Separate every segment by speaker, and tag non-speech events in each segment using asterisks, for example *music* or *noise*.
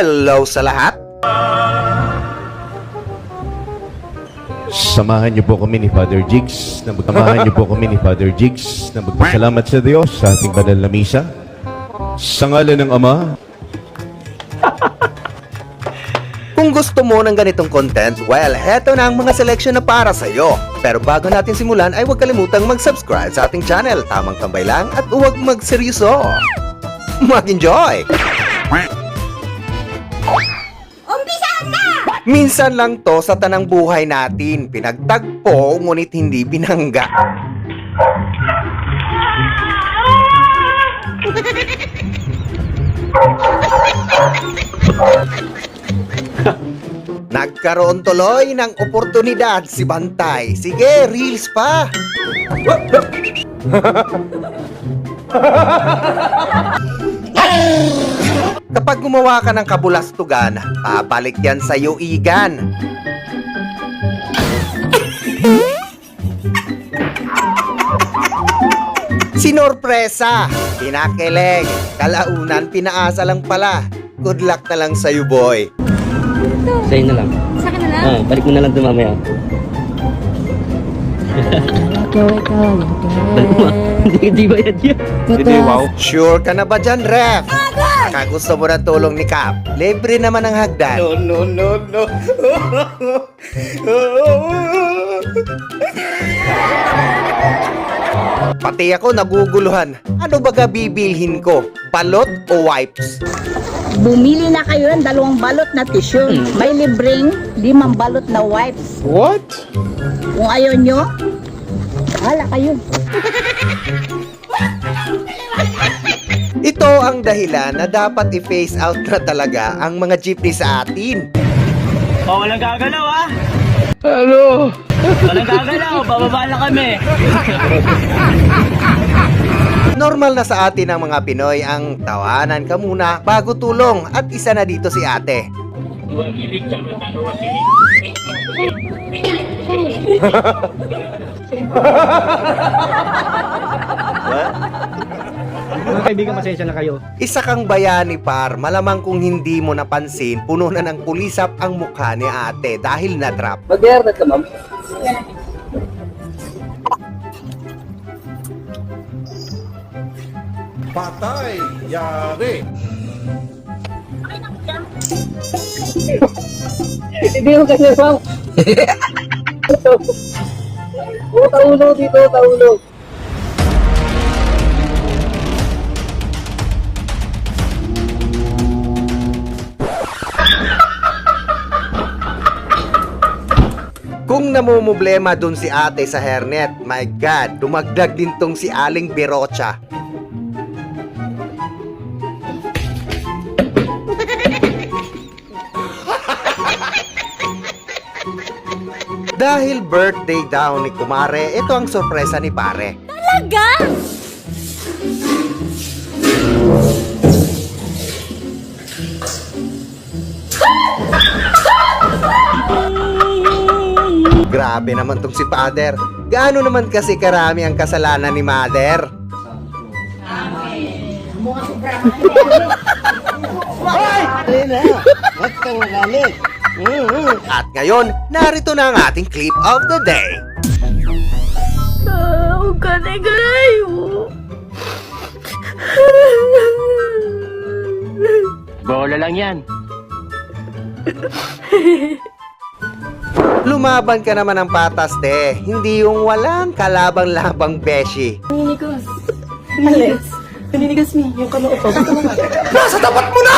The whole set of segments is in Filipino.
Speaker 1: Hello sa lahat!
Speaker 2: Samahan niyo po kami ni Father Jigs na magsamahan niyo po kami ni Father Jigs na magpasalamat sa Diyos sa ating banal na misa. Sa ngalan ng Ama, *laughs*
Speaker 1: Kung gusto mo ng ganitong content, well, heto na ang mga selection na para sa'yo. Pero bago natin simulan ay huwag kalimutang mag-subscribe sa ating channel. Tamang tambay lang at huwag magseryoso. Mag-enjoy! Minsan lang to sa tanang buhay natin. Pinagtagpo, ngunit hindi binangga. Nagkaroon tuloy ng oportunidad si Bantay. Sige, reels pa! *laughs* Kapag gumawa ka ng kabulastugan, babalik yan sa iyo, Igan. Sinorpresa, pinakilig, kalaunan, pinaasa lang pala. Good luck na lang sa'yo, boy.
Speaker 3: Sa'yo na lang.
Speaker 4: Sa akin na lang?
Speaker 3: Ah, balik mo na lang ito mamaya. *laughs*
Speaker 4: Ikaw, ikaw,
Speaker 3: Balik mo. Hindi, hindi bayad yun.
Speaker 2: hindi wow.
Speaker 1: Sure ka na ba dyan, Ref? Baka gusto mo ng tulong ni Cap. Libre naman ang hagdan.
Speaker 3: no, no, no.
Speaker 1: Pati ako naguguluhan. Ano ba bibilhin ko? Balot o wipes?
Speaker 5: Bumili na kayo ng dalawang balot na tissue. May libreng limang balot na wipes.
Speaker 2: What?
Speaker 5: Kung ayaw nyo, bahala kayo.
Speaker 1: Ito ang dahilan na dapat i-phase out na talaga ang mga jeepney sa atin.
Speaker 6: Oh, walang gagalaw ah! Ano? Walang gagalaw, bababa na kami.
Speaker 1: Normal na sa atin ang mga Pinoy ang tawanan ka muna bago tulong at isa na dito si ate. *laughs*
Speaker 6: Mga kaibigan, pasensya na kayo.
Speaker 1: Isa kang bayani par, malamang kung hindi mo napansin, puno na ng pulisap ang mukha ni ate dahil na-drop.
Speaker 3: Mag-airnet ka, ma'am.
Speaker 2: Patay! Yari!
Speaker 3: Hindi mo kasi, ma'am. *laughs* Oo, taulo dito, taulo.
Speaker 1: Kung namumblema dun si ate sa hernet, my God, dumagdag din tong si Aling Birocha. Dahil birthday daw ni Kumare, ito ang sorpresa ni pare.
Speaker 4: Talaga?
Speaker 1: Grabe naman tong si father. Gaano naman kasi karami ang kasalanan ni mother? At ngayon, narito na ang ating clip of the day.
Speaker 4: Oh, kanegay.
Speaker 6: Bola lang yan.
Speaker 1: Lumaban ka naman ng patas, te. Hindi yung walang kalabang-labang beshi.
Speaker 7: Naninigas. Alex, naninigas mi, yung kanoo ko.
Speaker 1: Nasa tapat mo na!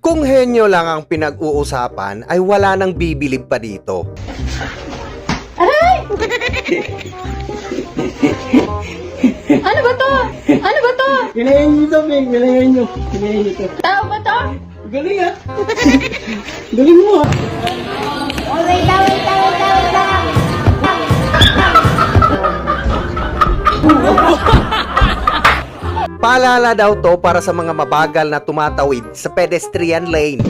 Speaker 1: Kung henyo lang ang pinag-uusapan, ay wala nang bibilib pa dito.
Speaker 5: Ano ba to? Ano ba to?
Speaker 3: Pinayin nyo to, Bing. Pinayin nyo. Pinayin nyo to.
Speaker 5: Tao ba to?
Speaker 3: Galing ah. Galing mo ah.
Speaker 4: Oh, wait lang, wait lang, wait lang, wait lang.
Speaker 1: Paalala daw to para sa mga mabagal na tumatawid sa pedestrian lane.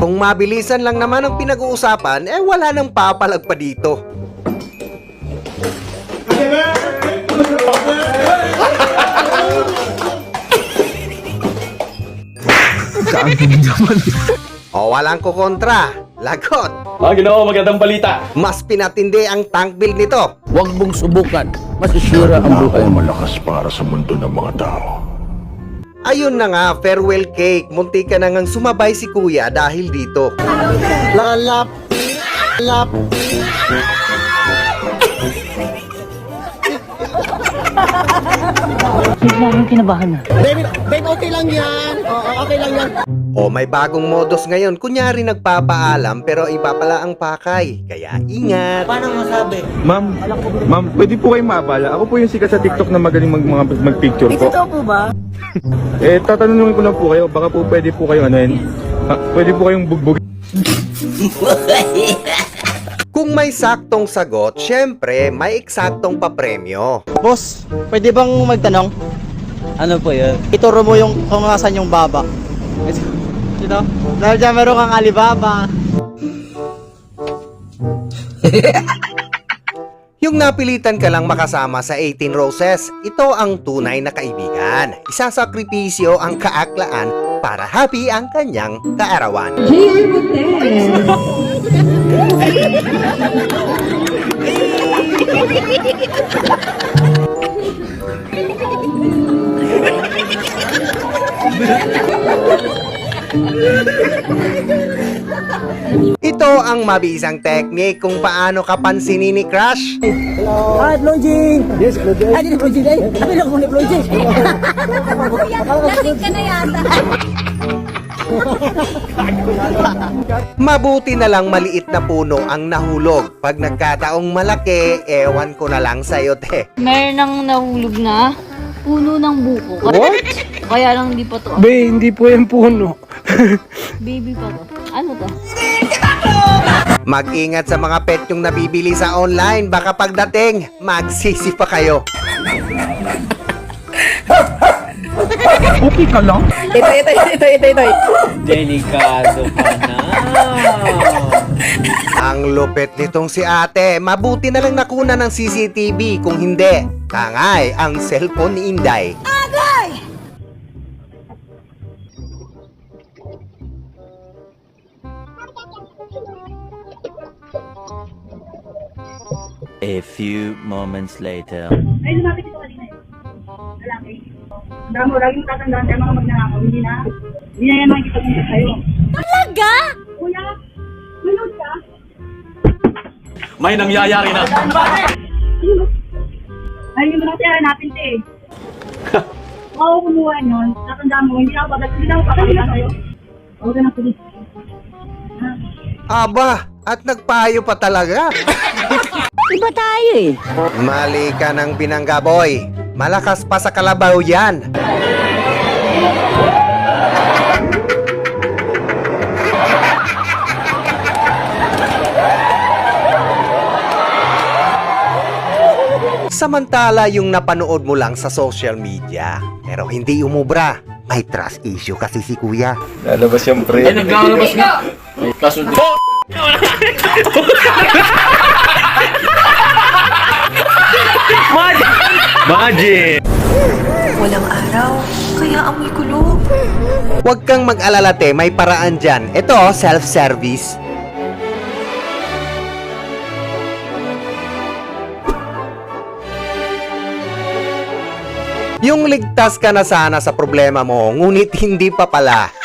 Speaker 1: Kung mabilisan lang naman ang pinag-uusapan, eh wala nang papalag pa dito. o walang kukontra. Lagot.
Speaker 6: Ah, ginawa magandang balita.
Speaker 1: Mas pinatindi ang tank build nito.
Speaker 8: Huwag mong subukan. Masisira ang buhay mo.
Speaker 9: malakas para sa mundo ng mga tao.
Speaker 1: Ayun na nga, farewell cake. Munti ka na ngang sumabay si kuya dahil dito.
Speaker 8: Lalap. Lap. Baby, babe, okay lang yan. Oo, okay lang yan.
Speaker 1: O may bagong modus ngayon, kunyari nagpapaalam pero iba pala ang pakay. Kaya ingat.
Speaker 10: Ma'am, ma'am, pwede po kayo maabala. Ako po yung sikat sa TikTok na magaling mag, mga, mag-picture po.
Speaker 5: Ito po ba? *laughs*
Speaker 10: Eh, tatanungin ko lang po kayo. Baka po pwede po kayo ano yun. Ah, pwede po kayong bugbog. *laughs*
Speaker 1: Kung may saktong sagot, syempre may eksaktong papremyo.
Speaker 11: Boss, pwede bang magtanong?
Speaker 6: Ano po yun?
Speaker 11: Ituro mo yung kung nasan yung baba. Ito, dahil dyan meron kang Alibaba. *laughs*
Speaker 1: Yung napilitan ka lang makasama sa 18 Roses, ito ang tunay na kaibigan. Isasakripisyo ang kaaklaan para happy ang kanyang kaarawan. *laughs* Ito ang mabisang technique kung paano ka pansinin ni Crush.
Speaker 11: Ah, Floyd Yes, Floyd Ay, hindi Floyd Ay, sabi lang kung ni Floyd
Speaker 4: Lasing ka na yata.
Speaker 1: Mabuti na lang maliit na puno ang nahulog. Pag nagkataong malaki, ewan ko na lang sa'yo, te.
Speaker 4: Meron nang nahulog na puno ng buko. What? Kaya lang hindi pa to.
Speaker 11: Be, hindi po yung puno.
Speaker 4: Baby pa to. Ano to?
Speaker 1: Mag-ingat sa mga pet yung nabibili sa online. Baka pagdating, magsisi pa kayo.
Speaker 3: Ito, ito, ito, ito, ito.
Speaker 6: Delikado ka na.
Speaker 1: Ang lupit nitong si ate. Mabuti na lang nakuna ng CCTV. Kung hindi, tangay ang cellphone ni Inday.
Speaker 6: A few moments later.
Speaker 3: Ay, lumapit ito kanina eh. Lalaki. Tandaan mo, laging tatandaan tayo mga magnanakaw. Hindi na, hindi na yan makikipag-usap sa'yo.
Speaker 4: Talaga?
Speaker 3: Kuya, manood ka?
Speaker 6: May nangyayari na.
Speaker 3: Ay, yung mga tira natin ito eh. *laughs* Ako kumuha yun, tatandaan mo, hindi na ako babalik, hindi na ako babalik sa'yo. Huwag ka na pulis.
Speaker 1: Aba, at nagpayo pa talaga. *laughs*
Speaker 5: Iba tayo eh.
Speaker 1: Mali ka ng binangga boy. Malakas pa sa kalabaw yan. Samantala yung napanood mo lang sa social media. Pero hindi umubra. May trust issue kasi si kuya.
Speaker 10: Lalabas yung pre.
Speaker 6: Ay, naglalabas nga. Kaso *laughs* *laughs* Magic!
Speaker 7: Walang araw, kaya amoy kulog.
Speaker 1: Huwag kang mag-alala te, may paraan dyan. Ito, self-service. Yung ligtas ka na sana sa problema mo, ngunit hindi pa pala.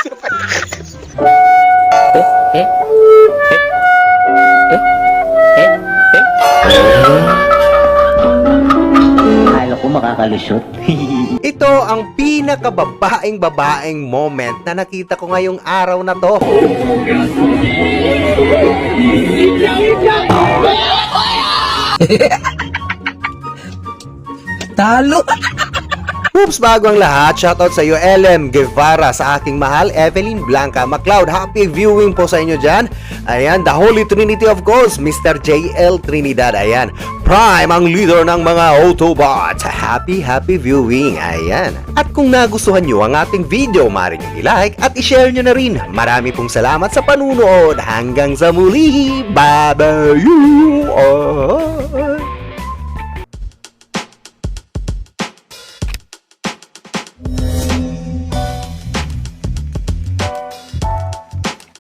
Speaker 11: Makakalusot. *laughs*
Speaker 1: Ito ang pinakababaeng babaeng moment na nakita ko ngayong araw na to. *laughs*
Speaker 11: Talo!
Speaker 1: Oops, bago ang lahat, shoutout sa iyo LM Guevara, sa aking mahal Evelyn Blanca MacLeod. Happy viewing po sa inyo dyan. Ayan, the Holy Trinity of course, Mr. JL Trinidad. Ayan, Prime ang leader ng mga Autobots. Happy, happy viewing. Ayan. At kung nagustuhan nyo ang ating video, maaari nyo i-like at i-share nyo na rin. Marami pong salamat sa panunood. Hanggang sa muli. Bye-bye.